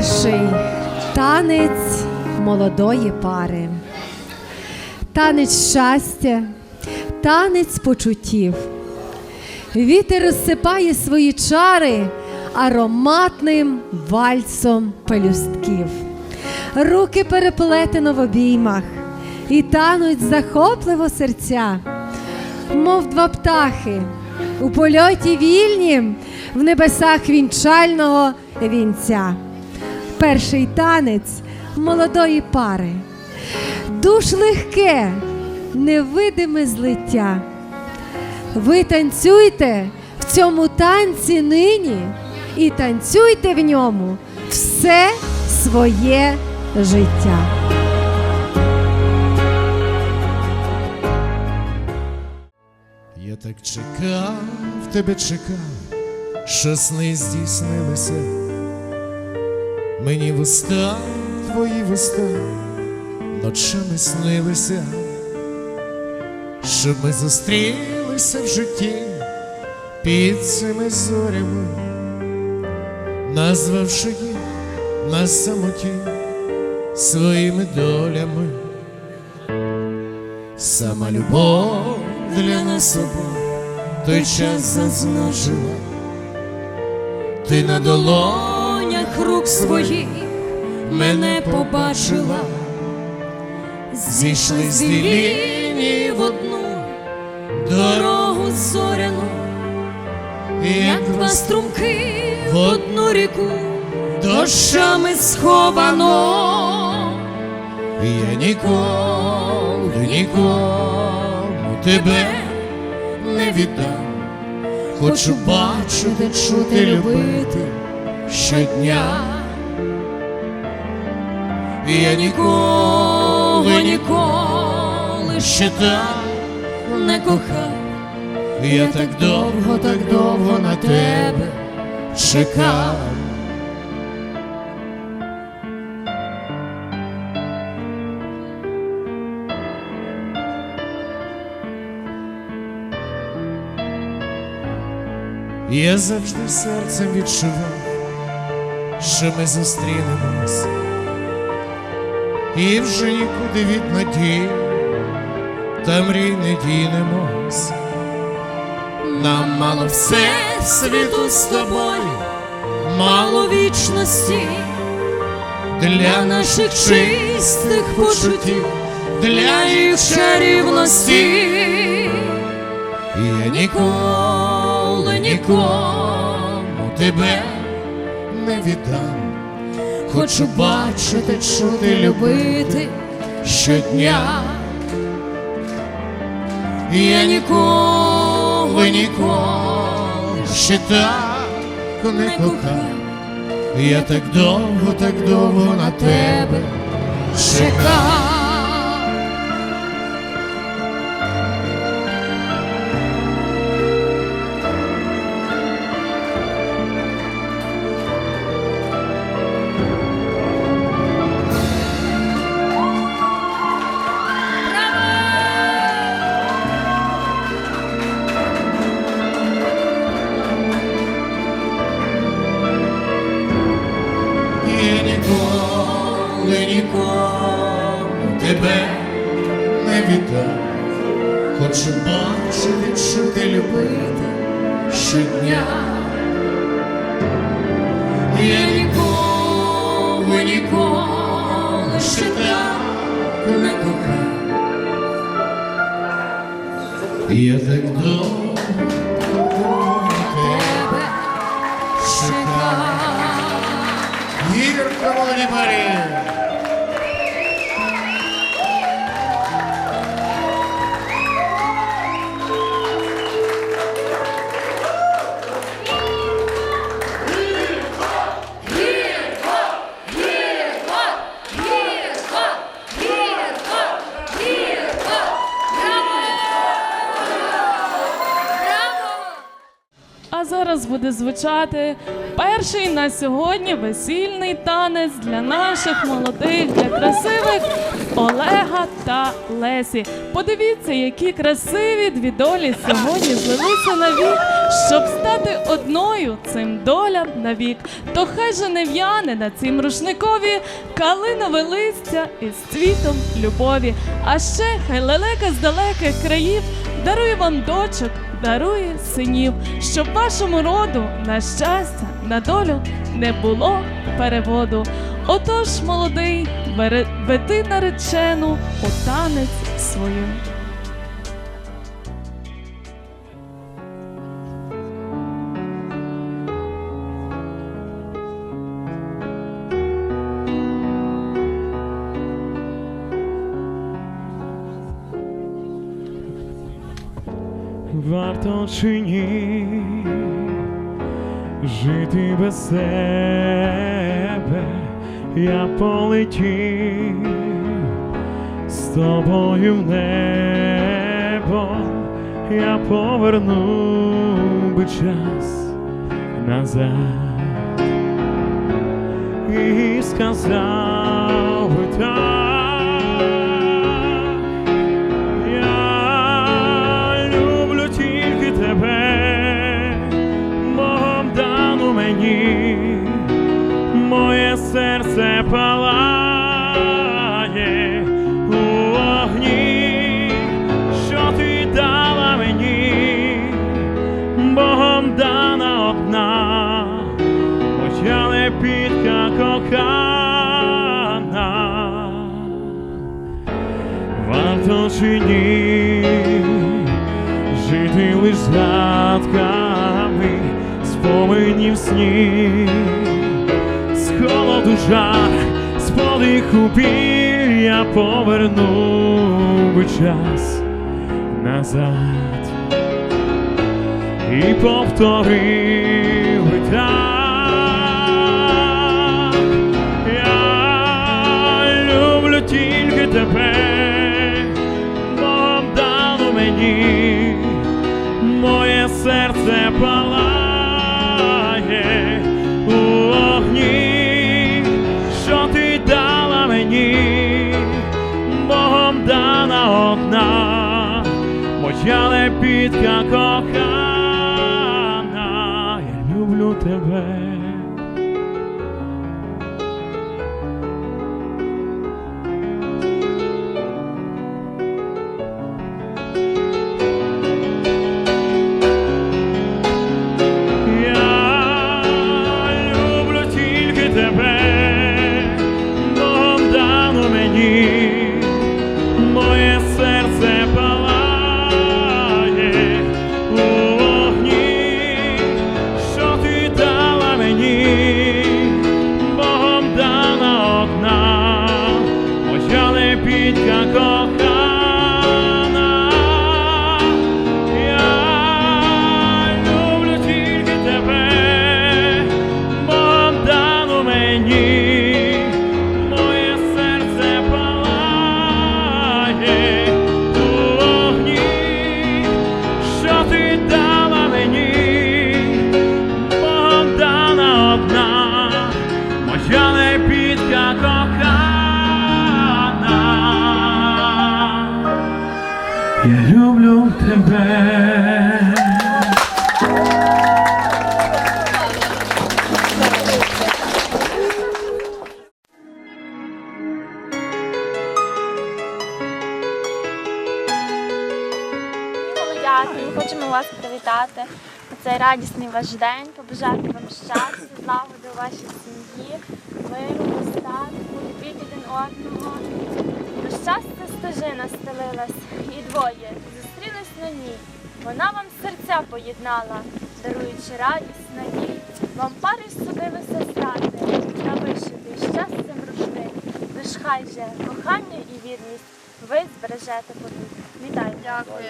Перший танець молодої пари. Танець щастя, танець почуттів. Вітер розсипає свої чари ароматним вальсом пелюстків. Руки переплетено в обіймах і тануть захопливо серця, мов два птахи у польоті вільнім в небесах вінчального вінця. Перший танець молодої пари. Душ легке, невидиме злиття. Ви танцюйте в цьому танці нині і танцюйте в ньому все своє життя. Я так чекав, тебе чекав, що сни здійснилися. Мені вуста, твої вуста, ночами снилися, щоб ми зустрілися в житті під цими зорями, назвавши їх на самоті своїми долями. Сама любов для нас обох той час зазначила, ти на долонях рук своїх мене побачила, зійшли з лінії в одну дорогу зоряну, як два струмки в одну ріку, дощами сховано. Я ніколи нікому тебе не віддам. Хочу бачити, чути, любити щодня. Я ніколи, ніколи ще так не кохав. Я так довго, так довго на тебе чекав. Я завжди серцем відчував, що ми зустрінемось, і вже нікуди від надії та мрій не дінемось. Нам мало все світу з тобою, мало вічності для наших чистих почуттів, для їх чарівності. Я ніколи нікому тебе не віддам. Хочу бачити, чути, любити щодня. Я ніколи, ніколи ще так не кохав. Я так довго, так довго на тебе чекав. Не кохав. Я так довго тебе чекав. Гірко Володимирі! Зараз буде звучати перший на сьогодні весільний танець для наших молодих, для красивих Олега та Лесі. Подивіться, які красиві дві долі сьогодні злилися навік, щоб стати одною цим долям навік. То хай же не в'яне на цім рушникові калинове листя із цвітом любові. А ще хай лелека з далеких країв дарує вам дочок, дарує синів, щоб вашому роду на щастя, на долю не було переводу. Отож, молодий, веди наречену у танець свою. Варто чи ні жити без тебе, я полетів з тобою в небо, я повернув би час назад. І сказав би так. Чи ні жити лиш згадками споменів сні, з холоду жар, з подиху біль я повернув би час назад і повторив моя лепітка кохана, я люблю тебе. Мені, моє серце палає у що ти дала мені, Богом дана одна, моя лепітка кохана. Я люблю тебе. Дякую, хочемо вас привітати у цей радісний ваш день, побажати вам щастя, злагоди у вашій сім'ї, миру, достатку, любіть один одного. До щастя стежина стелилась, і двоє зустрілись на ній. Вона вам серця поєднала, даруючи радість, надій. Вам пари судилося стати, та вишити щастям рушник. Лиш хай же кохання і вірність ви збережете повітря. Вітаю. Дякую.